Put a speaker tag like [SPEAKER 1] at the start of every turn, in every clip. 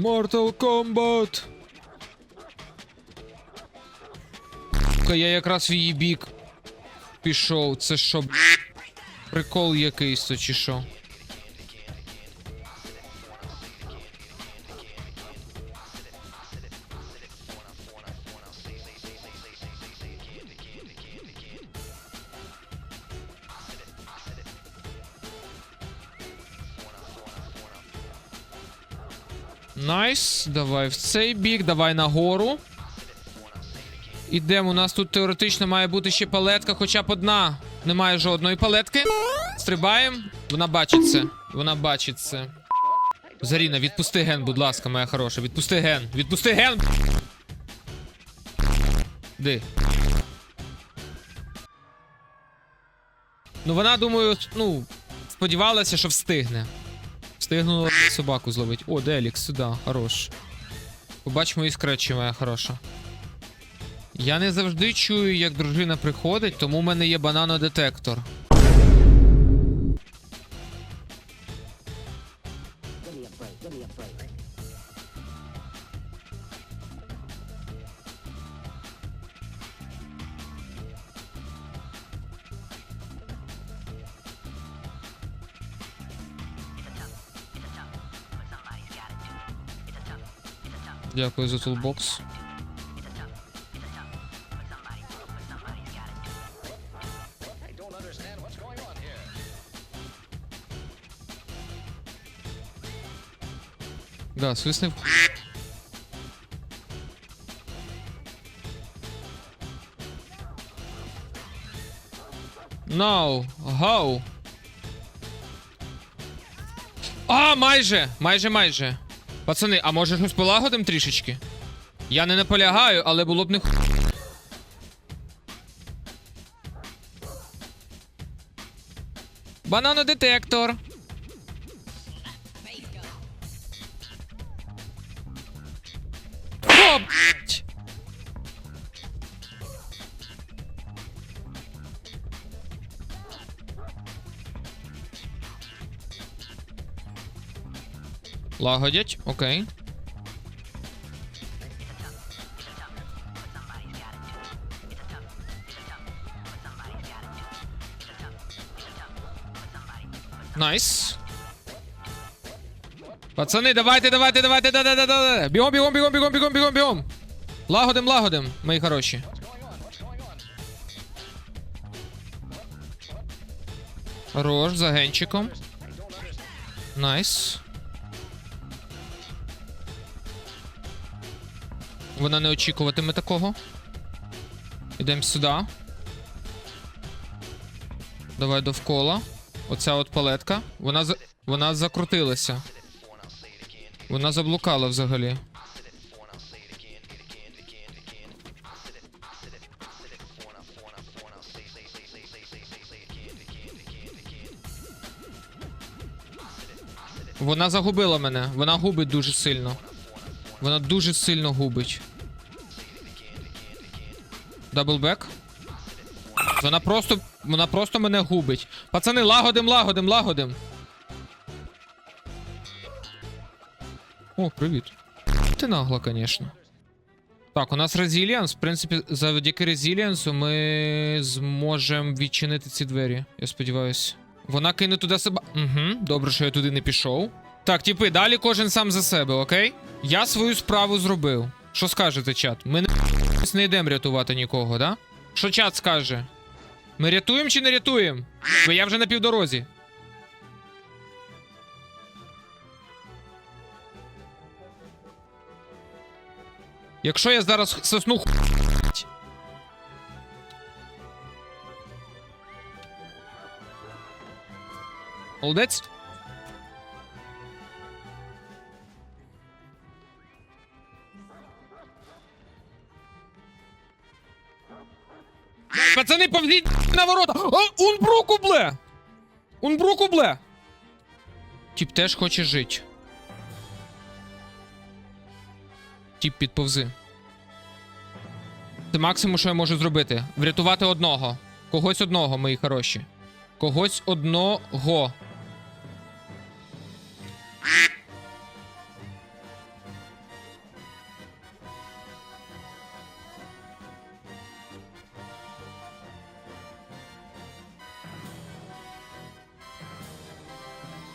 [SPEAKER 1] Mortal Kombat. Я якраз в її бік пішов. Це що, прикол якийсь то чи що? Найс, давай в цей бік, давай нагору. Ідемо, у нас тут теоретично має бути ще палетка, хоча б одна. Немає жодної палетки. Стрибаємо. Вона бачить це. Вона бачить це. Заріна, відпусти ген, будь ласка, моя хороша. Відпусти ген. Відпусти ген. Ди. Ну вона, думаю, ну, сподівалася, що встигне. Встигнула собаку зловити. О, Делікс, сюди, хорош. Побач мої скретчі, моя хороша. Я не завжди чую, як дружина приходить, тому в мене є бананодетектор. Дякую за тулбокс. Да, свиснив. No, go. А, майже, майже, майже. Пацани, а може щось полагодим трішечки? Я не наполягаю, але було б не ху... Бананодетектор. О, Лагодять, окей. Найс. Пацани, давайте, давайте, давайте, да, да, да, да. Бігом, бігом, бігом, бігом, бігом, бігом, бігом. Лагодим, лагодим, мої хороші. Хорош, за генчиком. Найс. Вона не очікуватиме такого. Ідемо сюди. Давай довкола. Оця от палетка. Вона за... Вона закрутилася. Вона заблукала взагалі. Вона загубила мене. Вона губить дуже сильно. Вона дуже сильно губить. Даблбек. Вона просто. Вона просто мене губить. Пацани, лагодим, лагодим, лагодим. О, привіт. Ти нагла, звісно. Так, у нас резіліанс. В принципі, завдяки резіліансу ми зможемо відчинити ці двері. Я сподіваюся. Вона кине туди себе. Угу, добре, що я туди не пішов. Так, типи, далі кожен сам за себе, окей? Я свою справу зробив. Що скажете, чат? Ми не, не йдемо рятувати нікого, да? Що чат скаже? Ми рятуємо чи не рятуємо? Бо я вже на півдорозі. Якщо я зараз сосну ху... Молодець. Пацани, повзіть на ворота! О, Унбруку бле! Унбруку бле! Тіп теж хоче жити. Тіп підповзи. Це максимум, що я можу зробити. Врятувати одного. Когось одного, мої хороші. Когось одного.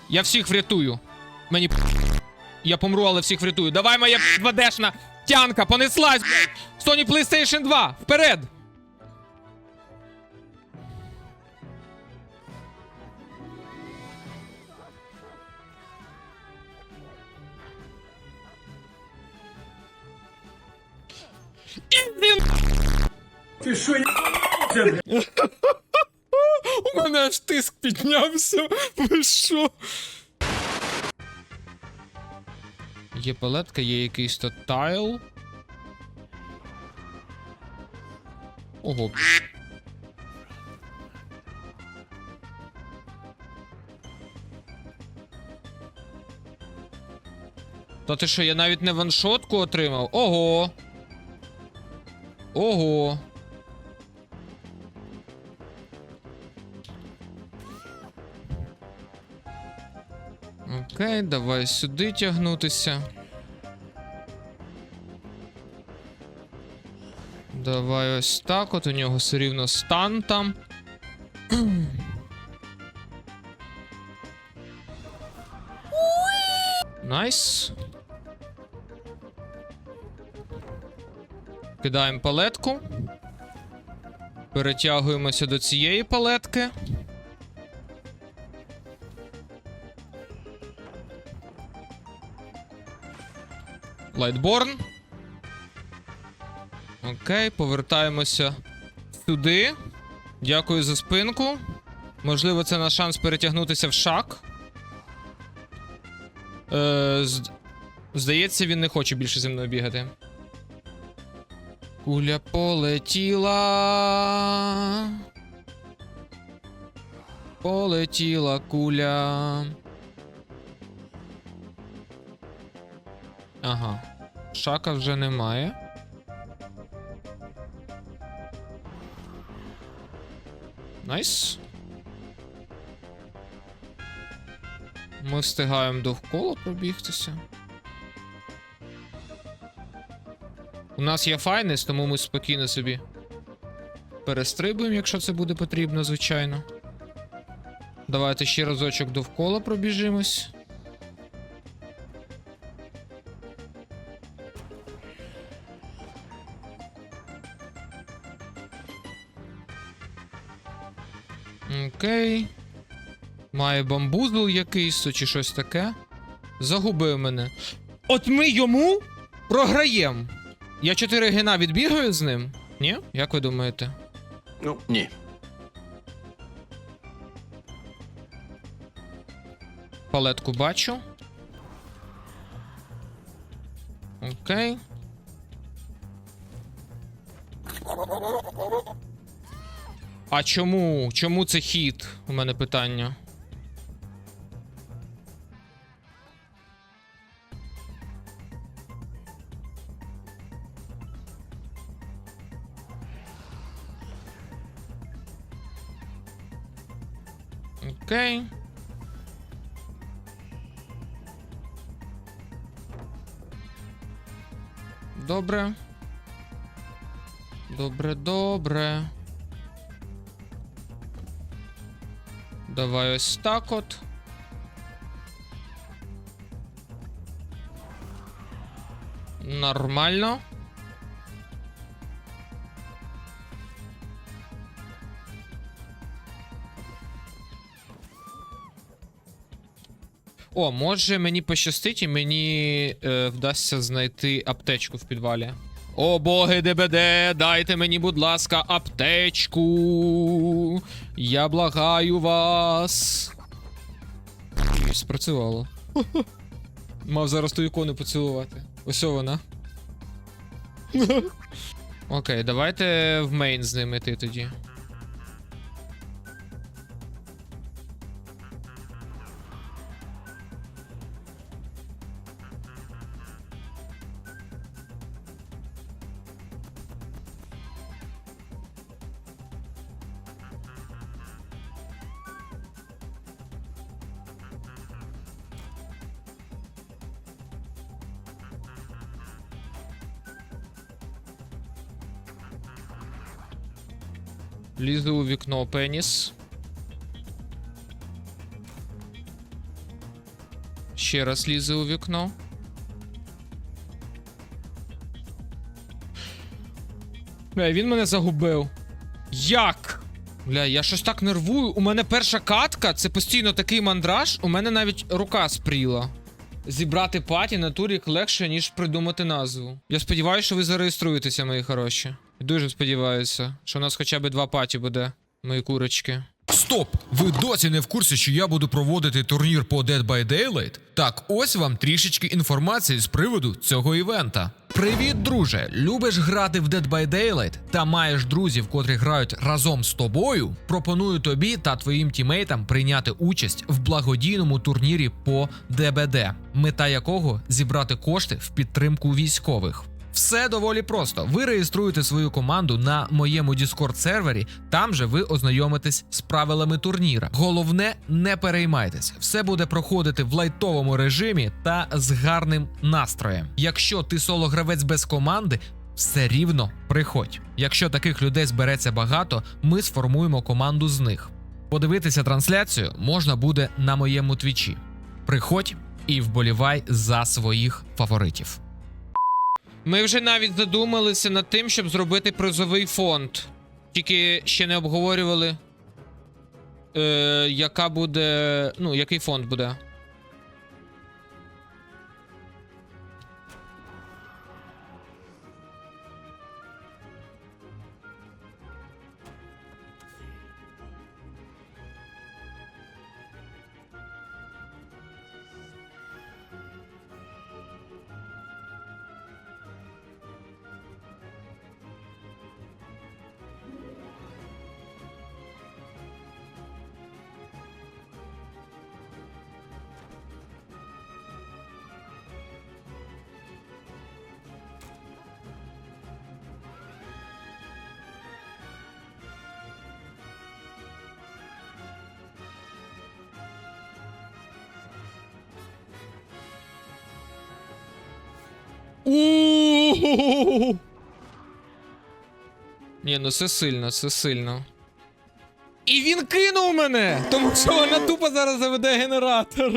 [SPEAKER 1] Я всіх врятую. Мені Я помру, але всіх врятую. Давай моя 2 тянка, понеслась, блядь! Sony PlayStation 2, вперед! Піднявся. Ви що? Є палетка, є якийсь то тайл. Ого. Та ти що, я навіть не ваншотку отримав? Ого. Ого. Окей, давай сюди тягнутися. Давай ось так. От у нього все рівно стан там. Найс. Кидаємо палетку. Перетягуємося до цієї палетки. Лайтборн. Окей, повертаємося сюди. Дякую за спинку. Можливо, це наш шанс перетягнутися в шаг. Е, Здається, він не хоче більше зі мною бігати. Куля полетіла. Полетіла куля. Ага. Шака вже немає. Найс. Ми встигаємо довкола пробігтися. У нас є файнес, тому ми спокійно собі перестрибуємо, якщо це буде потрібно, звичайно. Давайте ще разочок довкола пробіжимось. Окей. Має бамбузл якийсь чи щось таке. Загубив мене. От ми йому програємо. Я 4 гена відбігаю з ним? Ні? Як ви думаєте?
[SPEAKER 2] Ну, ні.
[SPEAKER 1] Палетку бачу. Окей. А чому? Чому це хід? У мене питання. Окей. Добре. Добре, добре. Давай ось так от. Нормально. О, може мені пощастить і мені е, вдасться знайти аптечку в підвалі. О, боги ДБД, дайте мені, будь ласка, аптечку. Я благаю вас. Спрацювало. Мав зараз ту ікону поцілувати. Ось вона. Окей, давайте в мейн з ним іти тоді. Лізу у вікно пеніс. Ще раз лізе у вікно. Бля, він мене загубив. Як? Бля, я щось так нервую. У мене перша катка, це постійно такий мандраж. У мене навіть рука спріла. Зібрати паті на турік легше, ніж придумати назву. Я сподіваюся, що ви зареєструєтеся, мої хороші. Дуже сподіваюся, що у нас хоча б два паті буде, мої курочки.
[SPEAKER 3] Стоп! Ви досі не в курсі, що я буду проводити турнір по Dead by Daylight? Так, ось вам трішечки інформації з приводу цього івента. Привіт, друже! Любиш грати в Dead by Daylight та маєш друзів, котрі грають разом з тобою? Пропоную тобі та твоїм тімейтам прийняти участь в благодійному турнірі по ДБД, мета якого зібрати кошти в підтримку військових. Все доволі просто. Ви реєструєте свою команду на моєму Discord сервері. Там же ви ознайомитесь з правилами турніра. Головне, не переймайтеся, все буде проходити в лайтовому режимі та з гарним настроєм. Якщо ти соло-гравець без команди. Все рівно приходь. Якщо таких людей збереться багато, ми сформуємо команду з них. Подивитися трансляцію можна буде на моєму твічі. Приходь і вболівай за своїх фаворитів.
[SPEAKER 1] Ми вже навіть задумалися над тим, щоб зробити призовий фонд. Тільки ще не обговорювали, е, яка буде. Ну, який фонд буде. Ні, ну це сильно, це сильно. І він кинув мене! Тому що вона тупо зараз заведе генератор.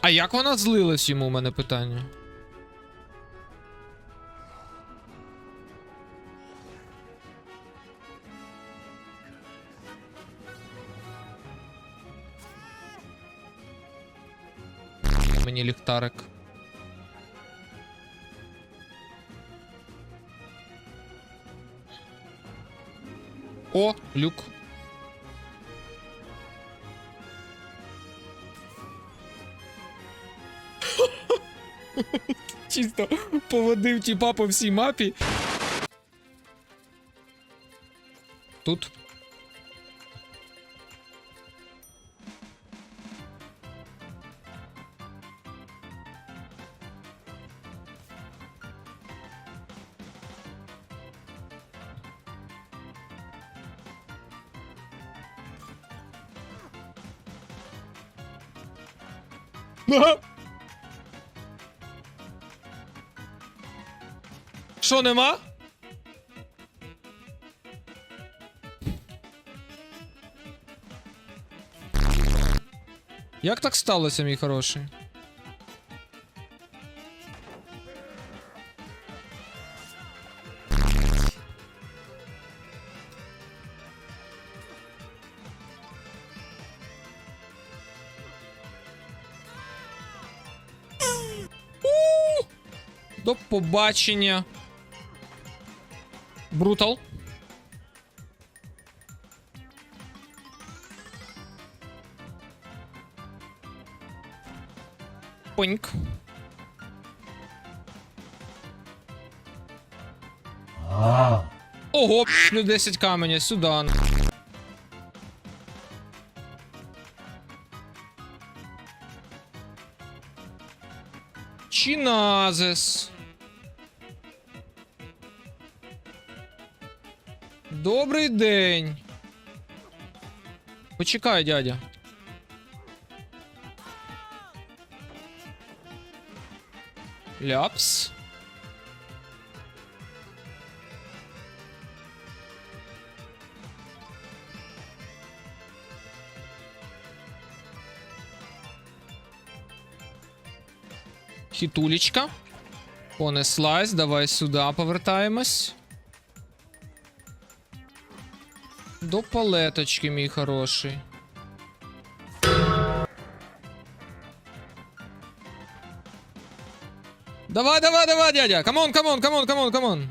[SPEAKER 1] А як вона злилась йому у мене питання? Мені. О, люк. Чисто поводив тіпа по всій мапі. Тут. Що нема? Як так сталося, мій хороший? До побачення. Брутал. Поньк. Ого, плюс 10 каменя, сюда. Чиназес. Добрий день. Почекай, дядя. Ляпс. Хітулечка. Понеслась. Давай сюди повертаємось. До палеточки, мій хороший. Давай, давай, давай, дядя! Камон, камон, камон, камон, камон!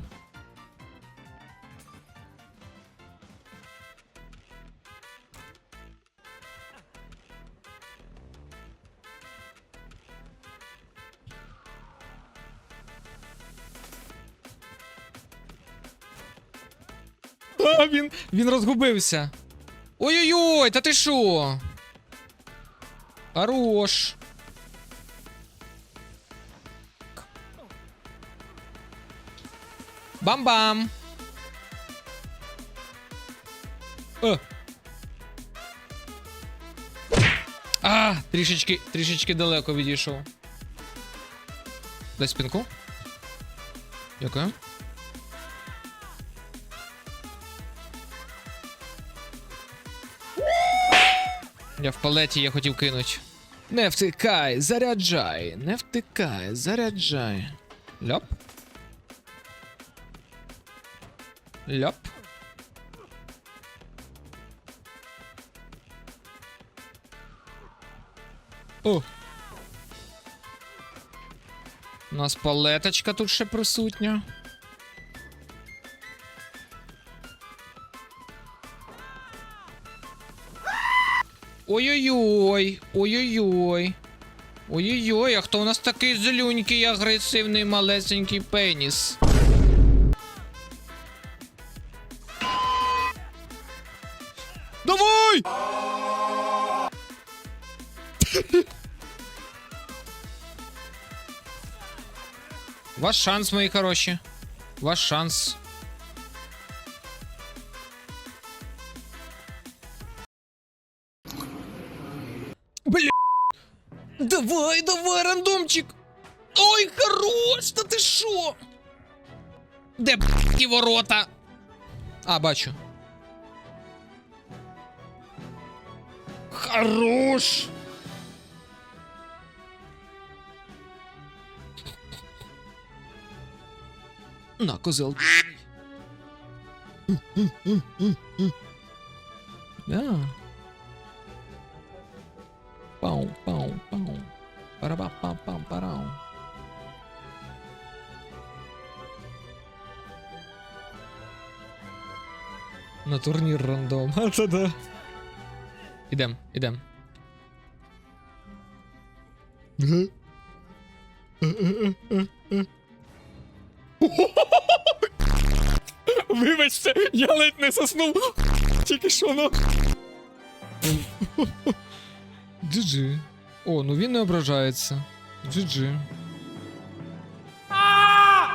[SPEAKER 1] Він, він розгубився. Ой-ой-ой, та ти що? Хорош. Бам-бам. О. А, трішечки, трішечки далеко відійшов. Дай спинку. Дякую. Я в палеті я хотів кинуть. Не втикай, заряджай. Не втикай, заряджай. Ляп. Ляп. О. У нас палеточка тут ще присутня. Ой-ой-ой, ой-ой-ой. Ой-ой-ой, а хто у нас такий зелюнький, агресивний малесенький пеніс? Давай! Ваш шанс, мої хороші. Ваш шанс. Бля. Давай, давай, рандомчик. Ой, хорош, та ти шо? Де б***ті ворота? А, бачу. Хорош. На, козел. Да. Пау, пау, пау. Параба, пам, пам, парау. На турнір рандом. А це да. Ідем, ідем. Вибачте, я ледь не заснув. Тільки що ну. GG. О, ну він не ображається. GG.